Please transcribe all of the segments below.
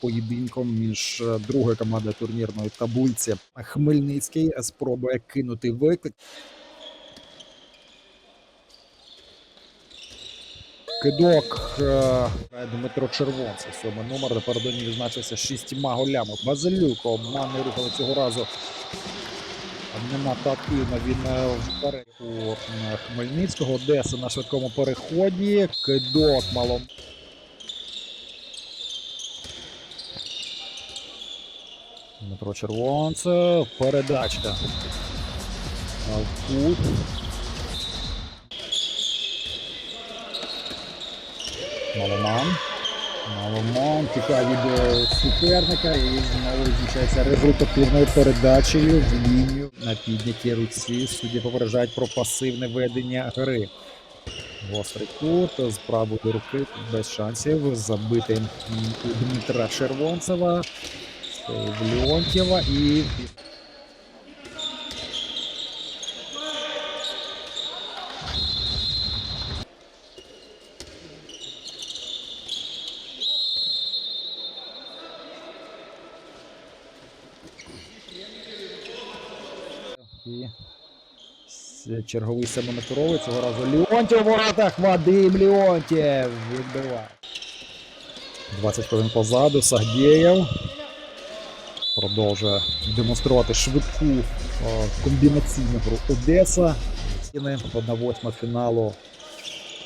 Поєдинком між е, другою командою турнірної таблиці. Хмельницький спробує кинути виклик. Кидок е, Дмитро Червонцев, сьомий номер. Напередодні відзначився шістьма голями. Базилюк обманний рухали цього разу. Не надто активно він е, вперед у Хмельницького. Одеса на швидкому переході. Кидок мало. Дмитро Червонцев. Передачка. Кут. Маломан. Маломан тікає від е, суперника і знову відзначається результативною передачею в лінію на піднятій руці. Судді попереджають про пасивне ведення гри. Гострий кут з правої руки без шансів забити у Дмитра Червонцева, Леонтьєва і І черговий семиметровий цього разу Леонтьєв у воротах. Вадим Леонтьєв відбиває. 20 хвилин позаду. Сагдєєв продовжує демонструвати швидку е, комбінаційну гру Одеса. 1-8 фіналу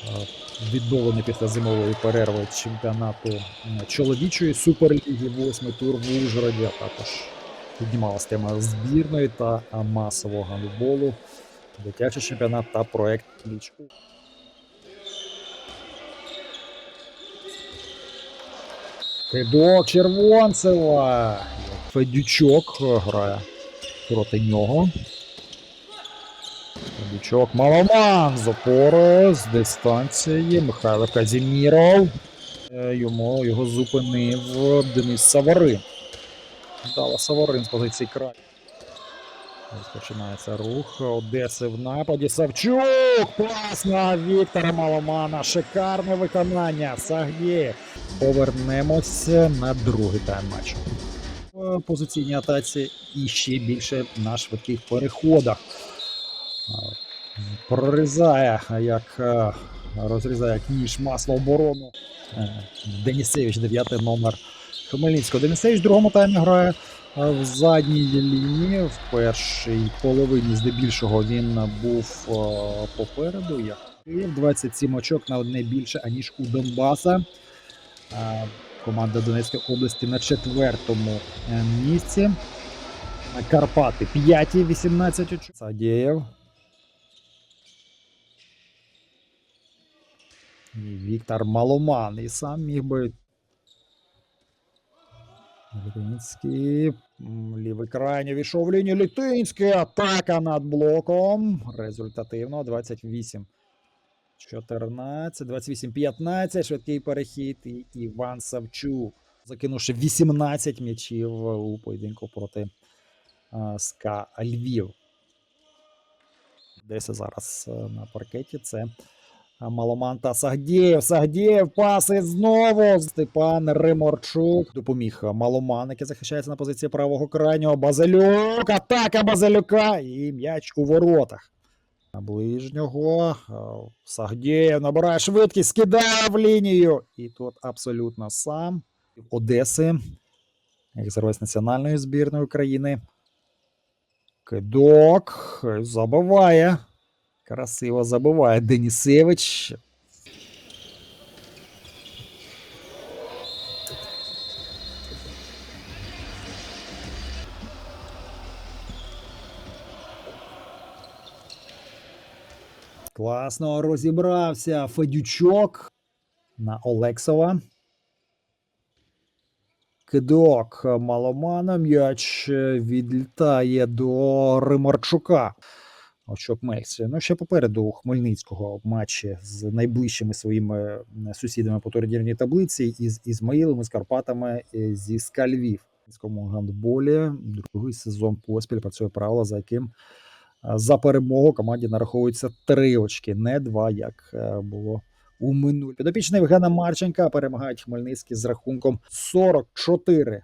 е, відновлення після зимової перерви чемпіонату чоловічої суперліги. Восьмий тур в Ужгороді, а також піднімалась тема збірної та масового гандболу, дитячий чемпіонат та проект Кліч. Кидок Червонцева. Федючок е, грає проти нього. Федючок Маломан з опори, з дистанції. Михайло Казіміров. Е, Йому його зупинив Денис Саварин. Дала Саварин з позиції краю. Розпочинається рух Одеси в нападі. Савчук! Пас на Віктора Маломана. Шикарне виконання. Сагді. Повернемося на другий тайм матчу. Позиційній атаці і ще більше на швидких переходах. А, Прорізає, як е, розрізає ніж масло оборону. Е, Денісевич, дев'ятий номер Хмельницького. Денисевич в другому таймі грає е, в задній лінії. В першій половині, здебільшого, він був попереду. Як і 27 очок на одне більше, аніж у Донбаса. Команда Донецької області на четвертому е, місці. Карпати п'яті, 18 очок. Садєєв. І Віктор Маломан. І сам міг би Літинський. Лівий крайній війшов в лінію. Літинський. Атака над блоком. Результативно. 28. 14, 28, 15. Швидкий перехід. І Іван Савчук. Закинувши 18 м'ячів у поєдинку проти СКА Львів. Десь зараз е, на паркеті це а, Маломан та Сагдєєв. Сагдєєв паси знову. Степан Риморчук допоміг Маломан, який захищається на позиції правого крайнього. Базилюк. Атака Базилюка. І м'яч у воротах. Ближнього. Сагдєєв набирає швидкість, скидає в лінію. І тут абсолютно сам. Одеси. Як гравець національної збірної України. Кидок. Забиває. Красиво забиває Денісевич. Класно розібрався Федючок на Олексова. Кидок Маломана. М'яч відлітає до Римарчука. Ну, ще попереду у Хмельницького матчі з найближчими своїми е, сусідами по турнірній таблиці із Ізмаїлом, із Карпатами, е, зі Скальвів. В гандболі другий сезон поспіль працює правило, за яким за перемогу команді нараховується три очки, не два, як е, було у минулі. Підопічний Євгена Марченка перемагають Хмельницький з рахунком 44-26.